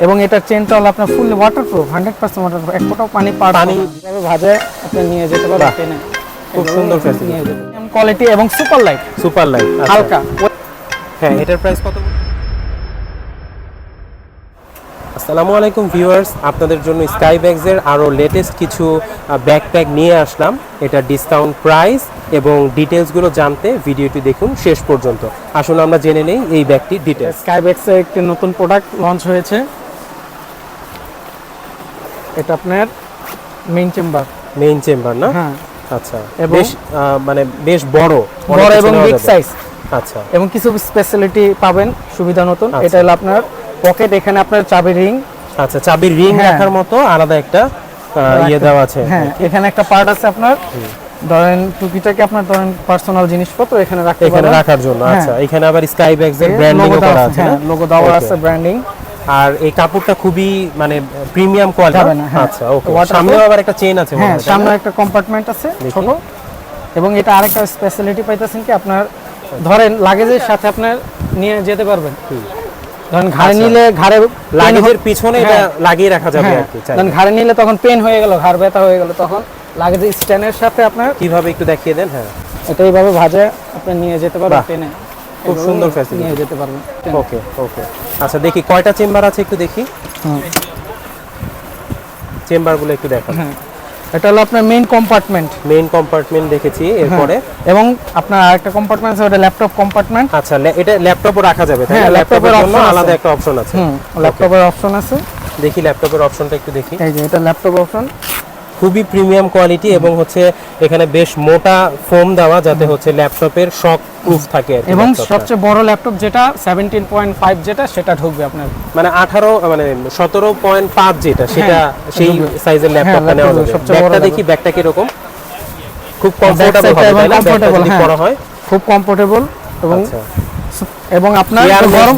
এবং এটার চেনটা হলো আপনার fully waterproof hundred percent waterproof এক ফোটাও পানি পানি- ভাজে আপনি নিয়ে যেতে টেনে খুব সুন্দর কোয়ালিটি এবং সুপার লাইট সুপার লাইট হালকা। হ্যাঁ এটার প্রাইস কত? আসসালামু আলাইকুম ভিউয়ার্স আপনাদের জন্য স্কাই ব্যাগসের আরও লেটেস্ট কিছু ব্যাকপ্যাক নিয়ে আসলাম। এটা ডিসকাউন্ট প্রাইস এবং ডিটেলসগুলো জানতে ভিডিওটি দেখুন শেষ পর্যন্ত। আসুন আমরা জেনে নেই এই ব্যাগটির ডিটেলস স্কাইব্যাক্সে একটি নতুন প্রোডাক্ট লঞ্চ হয়েছে। এটা আপনার মেইন চেম্বার মেইন চেম্বার না? হ্যাঁ। আচ্ছা। এবং- বেশ মানে বেশ বড়। বড় এবং বিগ সাইজ আচ্ছা। এবং কিছু স্পেশালিটি পাবেন সুবিধা নতুন আচ্ছা। এটা হলো আপনার পকেট এখানে আপনার চাবি রিং আচ্ছা চাবির রিং হ্যাঁ। রাখার মতো আলাদা একটা ইয়ে দেওয়া আছে হ্যাঁ এখানে একটা পার্ট আছে আপনার। ধরেন টুপিটাকে আপনার ধরেন পার্সোনাল জিনিসপত্র এখানে রাখতে এখানে রাখার জন্য হ্যাঁ। আচ্ছা। এখানে আবার স্কাই ব্যাগস এর ব্র্যান্ডিং করা আছে লোগো দেওয়া আছে ব্র্যান্ডিং আর এই কাপড়টা খুবই মানে প্রিমিয়াম কোয়ালিটি। আচ্ছা ওকে। সামনেও আবার একটা চেইন আছে হ্যাঁ সামনে একটা কম্পার্টমেন্ট আছে ছোট। এবং এটা আরেকটা স্পেশালিটি পাইতেছেন কি আপনার ধরেন লাগেজের সাথে আপনার নিয়ে যেতে পারবেন। ধরেন ঘাড়ে আচ্ছা। নিলে ঘাড়ে লাগেজের পিছনে এটা হ্যাঁ। লাগিয়ে রাখা যাবে হ্যাঁ, আর কি ধরেন ঘাড়ে নিলে তখন পেন হয়ে গেল ঘাড় ব্যথা হয়ে গেল তখন লাগেজের স্ট্যান্ডের সাথে আপনার কীভাবে একটু দেখিয়ে দেন? হ্যাঁ। এটা এইভাবে ভাজে আপনি নিয়ে যেতে পারবেন টেনে খুব সুন্দর facility। নিয়ে যেতে পারবেন। ওকে ওকে। আচ্ছা দেখি কয়টা চেম্বার আছে একটু দেখি। হুম, চেম্বারগুলো একটু দেখান। হ্যাঁ। এটা হলো আপনার মেইন কম্পার্টমেন্ট মেইন কম্পার্টমেন্ট দেখেছি এরপরে? এবং আপনার আরেকটা কম্পার্টমেন্ট আছে ওটা ল্যাপটপ কম্পার্টমেন্ট আচ্ছা এটা ল্যাপটপও রাখা যাবে হ্যাঁ, ল্যাপটপের জন্য আলাদা একটা অপশন আছে। ল্যাপটপের অপশন আছে। দেখি ল্যাপটপের অপশনটা একটু দেখি। এই যে এটা ল্যাপটপ অপশন খুবই প্রিমিয়াম কোয়ালিটি এবং হচ্ছে এখানে বেশ মোটা ফোম দেওয়া যাতে হচ্ছে ল্যাপটপের শক প্রুফ থাকে কি এবং সবচেয়ে বড় ল্যাপটপ যেটা সেভেন্টিন পয়েন্ট ফাইভ যেটা সেটা ঢুকবে আপনার। মানে আঠারো মানে সতেরো পয়েন্ট পাঁচ যেটা সেটা সেই সাইজের ল্যাপটপটা হ্যাঁ, নেওয়া যাবে। সবচেয়ে বড় ব্যাগটা দেখি ব্যাগটা কীরকম? খুব কমফোর্টেবল হবে তাই না? হ্যাঁ। করা হয়। খুব কমফোর্টেবল এবং আচ্ছা। এবং আপনার গরম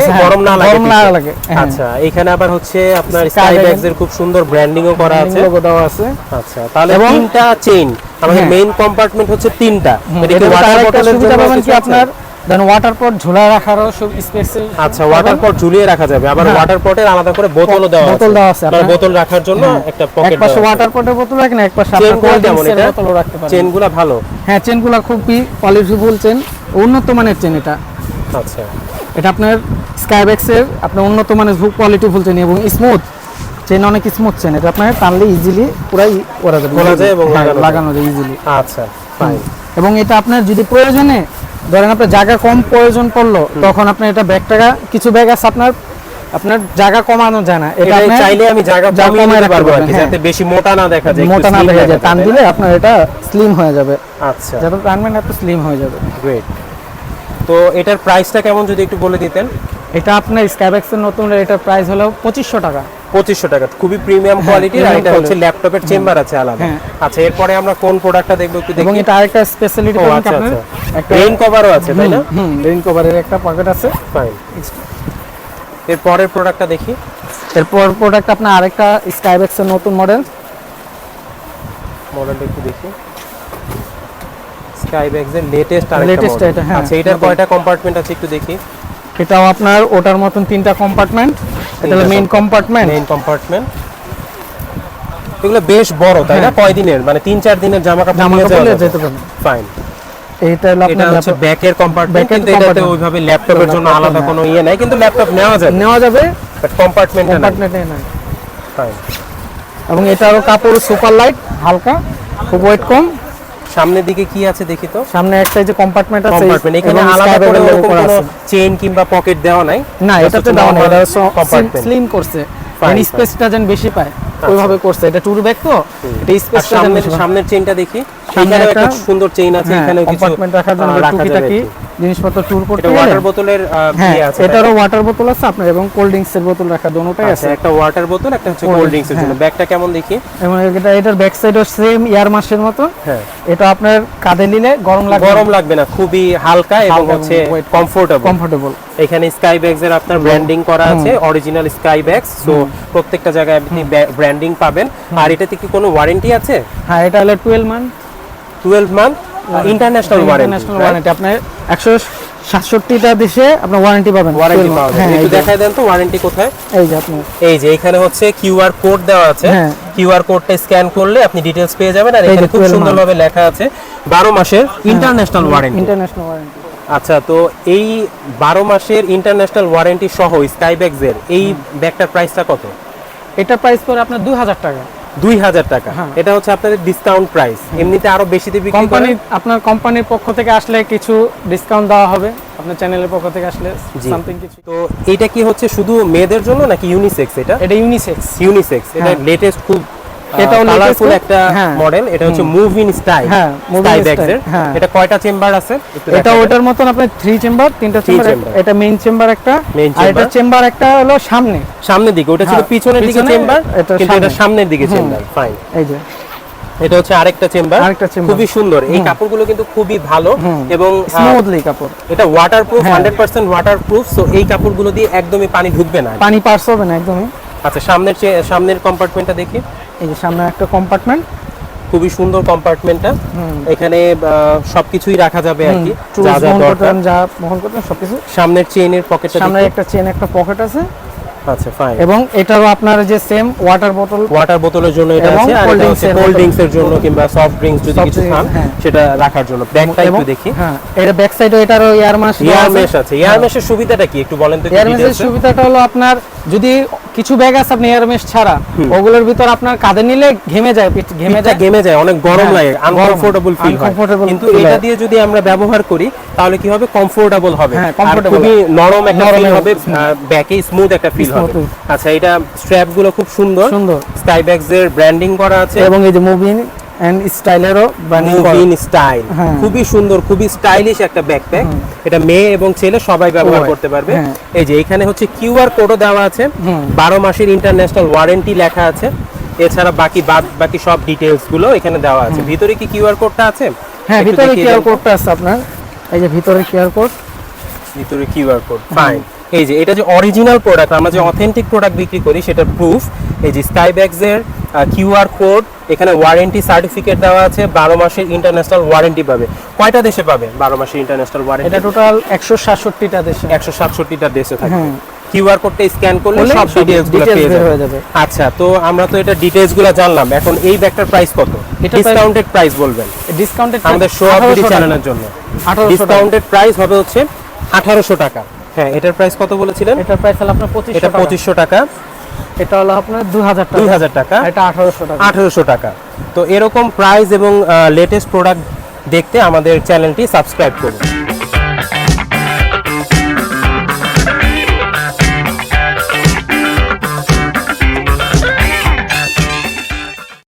হ্যাঁ, গরম না লাগে গরম না লাগে হ্যাঁ। আচ্ছা এখানে আবার হচ্ছে আপনার Sky স্কাই ব্যাগস এর খুব সুন্দর ব্র্যান্ডিংও করা আছে লোগো দেওয়া আছে আচ্ছা তাহলে তিনটা চেইন আমাদের হ্যাঁ। মেইন কম্পার্টমেন্ট হচ্ছে তিনটা এটা ওয়াটার সুবিধা জন্য? আপনার দেন ওয়াটার পট ঝোলা রাখারও সব স্পেস আচ্ছা ওয়াটার পট ঝুলিয়ে রাখা যাবে। আবার হ্যাঁ। ওয়াটার পটের আলাদা করে বোতলও দেওয়া আছে। বোতল দেওয়া আছে আপনার। বোতল রাখার জন্য একটা এক পাশে ওয়াটার পটের বোতল রাখেন এক পাশে আপনার কোল্ড ড্রিঙ্কসের বোতলও রাখতে পারেন। চেনগুলো ভালো? হ্যাঁ চেনগুলো খুবই কোয়ালিটিফুল চেন উন্নত মানের চেন এটা। আচ্ছা। এটা আপনার স্কাইব্যাক্সের আপনার উন্নত মানের কোয়ালিটি ফুল চেন এবং স্মুথ চেন অনেক স্মুথ চেন এটা আপনার টানলে ইজিলি পুরাই করা যাবে। যায় এবং হ্যাঁ। লাগানো যায়। ইজিলি আচ্ছা ফাইন এবং এটা আপনার যদি প্রয়োজনে ধরেন আপনার জায়গা কম প্রয়োজন পড়ল তখন আপনার এটা ব্যাগ টাকা কিছু ব্যাগ আছে আপনার আপনার জায়গা কমানো যায় না। এটা চাইলে আমি জায়গা কমিয়ে পারব আর কি যাতে বেশি মোটা না দেখা যায় মোটা না দেখা যায় টান দিলে আপনার এটা স্লিম হয়ে যাবে। আচ্ছা। যত টানবেন এত স্লিম হয়ে যাবে। গ্রেট তো এটার প্রাইসটা কেমন যদি একটু বলে দিতেন? এটা আপনার স্কাইব্যাক্সের নতুন এটার প্রাইস হলো পঁচিশশো টাকা। পঁচিশশো টাকা। খুবই প্রিমিয়াম কোয়ালিটির আর এটা হচ্ছে ল্যাপটপের চেম্বার আছে আলাদা। হ্যাঁ। আচ্ছা এরপরে আমরা কোন প্রোডাক্টটা দেখব একটু দেখি। এটা আরেকটা স্পেশালিটি আচ্ছা আচ্ছা। রেইন কভারও আছে তাই না? রেইন কভারের একটা পকেট আছে। ফাইন এর পরের প্রোডাক্টটা দেখি। এরপর প্রোডাক্ট আপনার আরেকটা স্কাইব্যাক্সের নতুন মডেল মডেলটা একটু দেখি। স্কাই ব্যাগসের লেটেস্ট আরেকটা Latest model। এটা, হ্যাঁ, আচ্ছা এটার কয়টা কম্পার্টমেন্ট আছে একটু দেখি। এটাও আপনার ওটার মতন তিনটা কম্পার্টমেন্ট এটা হলো মেইন কম্পার্টমেন্ট মেইন কম্পার্টমেন্ট এগুলো বেশ বড় তাই না? কয় দিনের মানে তিন চার দিনের জামা কাপড় নিয়ে যেতে পারেন ফাইন এটা হচ্ছে ব্যাকের কম্পার্টমেন্ট কিন্তু এটাতে ওইভাবে ল্যাপটপের জন্য আলাদা কোনো ইয়ে নাই কিন্তু ল্যাপটপ নেওয়া যাবে। নেওয়া যাবে। বাট কম্পার্টমেন্টটা নাই। কম্পার্টমেন্টে না ফাইন এবং এটারও কাপড় সুপার লাইট হালকা খুব ওয়েট কম। সামনের দিকে কি আছে দেখি তো? সামনে একটা যে কম্পার্টমেন্ট আছে কম্পার্টমেন্ট এখানে আলাদা করে কোনো চেইন কিংবা পকেট দেওয়া নাই। না এটা এটাতে দেওয়া দাও না normal এটা কম্পার্টমেন্ট স্লিম করছে। মানে স্পেসটা যেন বেশি পায় ওইভাবে করছে। এটা টুর ব্যাগ তো? এটা স্পেসটা। সামনের চেইনটা দেখি। সামনে একটা একটা- সুন্দর চেইন আছে কিছু কম্পার্টমেন্ট রাখার জন্য আহ, রাখা যাবে টুকিটাকি জিনিসপত্র ট্যুর করতে গেলে ওয়াটার বোতলের ইয়ে আছে এটারও ওয়াটার বোতল আছে আপনার এবং কোল্ড ড্রিঙ্কস এর বোতল রাখা দোনোটাই আছে। একটা ওয়াটার বোতল একটা হচ্ছে কোল্ড ড্রিঙ্কস এর জন্য। ব্যাগটা কেমন দেখি? এবং এটা এটার ব্যাক সাইডও সেম ইয়ার মাসের মতো। হ্যাঁ। এটা আপনার কাঁধে নিলে গরম লাগবে গরম লাগবে না খুবই হালকা এবং হচ্ছে কমফোর্টেবল কমফোর্টেবল এখানে স্কাই ব্যাগস এর আপনার ব্র্যান্ডিং করা আছে অরিজিনাল স্কাই ব্যাগস সো প্রত্যেকটা জায়গায় আপনি ব্র্যান্ডিং পাবেন। আর এটাতে কি কোনো ওয়ারেন্টি আছে? হ্যাঁ এটা হলো 12 month 12 month international warranty international warranty আপনার একশো সাতষট্টিটা দেশে আপনার ওয়ারেন্টি পাবেন। ওয়ারেন্টি Full- পাওয়া যায়। হ্যাঁ একটু এই যে- দেখাই দেন তো ওয়ারেন্টি কোথায়? এই যে আপনি এই যে এখানে হচ্ছে কিউআর কোড দেওয়া আছে। কিউআর কোডটা স্ক্যান করলে আপনি ডিটেলস পেয়ে যাবেন আর এখানে খুব 12 সুন্দরভাবে লেখা আছে বারো মাসের ইন্টারন্যাশনাল ওয়ারেন্টি ইন্টারন্যাশনাল ওয়ারেন্টি আচ্ছা তো এই বারো মাসের ইন্টারন্যাশনাল ওয়ারেন্টি সহ স্কাইব্যাগসের এই ব্যাগটার প্রাইসটা কত? এটা প্রাইস পড়ে আপনার দুই হাজার টাকা। দুই হাজার টাকা। হ্যাঁ। এটা হচ্ছে আপনাদের ডিসকাউন্ট প্রাইস এমনিতে আরও বেশিতে বিক্রি কোম্পানি আপনার কোম্পানির পক্ষ থেকে আসলে কিছু ডিসকাউন্ট দেওয়া হবে। আপনার চ্যানেলের পক্ষ থেকে আসলে সামথিং কিছু তো এটা কি হচ্ছে শুধু মেয়েদের জন্য নাকি ইউনিসেক্স এটা? এটা ইউনিসেক্স ইউনিসেক্স এটা হ্যাঁ। লেটেস্ট খুব এটাও কালারফুল একটা হ্যাঁ। মডেল এটা হচ্ছে মুভ ইন স্টাইল হ্যাঁ, হ্যাঁ। এটা কয়টা চেম্বার আছে? এটা ওটার মতন আপনার থ্রি চেম্বার তিনটা চেম্বার এটা মেইন চেম্বার একটা। আর এটা চেম্বার একটা হলো সামনে। সামনের দিকে ওটা ছিল হ্যাঁ, পিছনের দিকে চেম্বার কিন্তু এটা সামনের দিকে চেম্বার ফাইন এই যে। এটা হচ্ছে আরেকটা চেম্বার আরেকটা। খুবই সুন্দর। এই কাপড়গুলো কিন্তু খুবই ভালো এবং স্মুথলি কাপড়। এটা ওয়াটারপ্রুফ হ্যাঁ। হান্ড্রেড পার্সেন্ট ওয়াটারপ্রুফ সো এই কাপড়গুলো দিয়ে একদমই পানি ঢুকবে না। পানি পার্স হবে না একদমই। আচ্ছা সামনের সামনের কম্পার্টমেন্টটা দেখি। এই যে সামনে একটা কম্পার্টমেন্ট খুবই সুন্দর কম্পার্টমেন্টটা এখানে সবকিছুই রাখা যাবে আর কি। যা যা দরকার। যা বহন করতেন সবকিছু। সামনের চেইনের পকেটটা সামনে একটা চেন একটা পকেট আছে। আচ্ছা ফাইন এবং এটারও আপনার যে সেম ওয়াটার বোতল ওয়াটার বোতলের জন্য এটা আছে আর এটা হচ্ছে কোল্ড। ড্রিঙ্কস এর জন্য কিংবা সফট ড্রিঙ্কস যদি কিছু খান হ্যাঁ। সেটা রাখার জন্য। ব্যাগটা এবং একটু দেখি। হ্যাঁ এটা ব্যাক সাইডে এটারও এয়ার মাস এয়ার মেশ আছে। এয়ার মেশের সুবিধাটা কি? একটু বলেন তো এয়ার মেশের সুবিধাটা হলো আপনার যদি কিছু ব্যাগ আছে আপনি এয়ার মেশ ছাড়া ওগুলোর ভিতর আপনার কাঁধে নিলে ঘেমে যায় ঘেমে যায়। ঘেমে যায় অনেক গরম হ্যাঁ, লাগে আনকমফোর্টেবল ফিল হয়। কিন্তু এটা দিয়ে যদি আমরা ব্যবহার করি তাহলে কি হবে? কমফোর্টেবল হবে। হ্যাঁ, আর খুবই নরম একটা ফিল হবে ব্যাকে স্মুথ একটা ফিল হবে। আচ্ছা এটা স্ট্র্যাপগুলো খুব সুন্দর। সুন্দর। স্কাইব্যাগস এর ব্র্যান্ডিং করা আছে। এবং এই যে মুভিং এন্ড স্টাইলেরও ব্র্যান্ডিং স্টাইল। খুবই সুন্দর খুবই স্টাইলিশ একটা ব্যাকপ্যাক এটা মেয়ে এবং ছেলে সবাই ব্যবহার করতে পারবে। হ্যাঁ। এই যে এখানে হচ্ছে কিউআর কোডও দেওয়া আছে। বারো মাসের ইন্টারন্যাশনাল ওয়ারেন্টি লেখা আছে। এছাড়া বাকি বাদ বাকি সব ডিটেলসগুলো এখানে দেওয়া আছে। ভিতরে কি কিউআর কোডটা আছে? হ্যাঁ ভিতরে কিউআর কোডটা আছে আপনার। এই যে ভিতরে কিউআর কোড ভিতরে কিউআর কোড ফাইন এই যে এটা যে অরিজিনাল প্রোডাক্ট আমরা যে অথেন্টিক প্রোডাক্ট বিক্রি করি সেটার প্রুফ এই যে স্কাইব্যাগস এর কিউআর কোড এখানে ওয়ারেন্টি সার্টিফিকেট দেওয়া আছে বারো মাসের ইন্টারন্যাশনাল ওয়ারেন্টি পাবে। কয়টা দেশে পাবে বারো মাসের ইন্টারন্যাশনাল ওয়ারেন্টি এটা টোটাল একশো সাতষট্টিটা দেশে। একশো সাতষট্টিটা দেশে হ্যাঁ। কিউআর কোডটা স্ক্যান করলে সব ডিটেলসগুলো পেয়ে যাবে হয়ে যাবে। আচ্ছা তো আমরা তো এটা ডিটেলসগুলো জানলাম। এখন এই ব্যাগটার প্রাইস কত? ডিসকাউন্টেড প্রাইস বলবেন। ডিসকাউন্টেড আমাদের শো আপ চ্যানেলের জন্য। ডিসকাউন্টেড প্রাইস হবে হচ্ছে আঠারোশো টাকা। হ্যাঁ এটার প্রাইস কত বলেছিলেন? এটার প্রাইস হলো আপনার পঁচিশ এটা পঁচিশশো টাকা। এটা হলো আপনার দু হাজার টাকা। দুই হাজার টাকা। এটা আঠারোশো টাকা। আঠারোশো টাকা। তো এরকম প্রাইস এবং লেটেস্ট প্রোডাক্ট দেখতে আমাদের চ্যানেলটি সাবস্ক্রাইব করুন।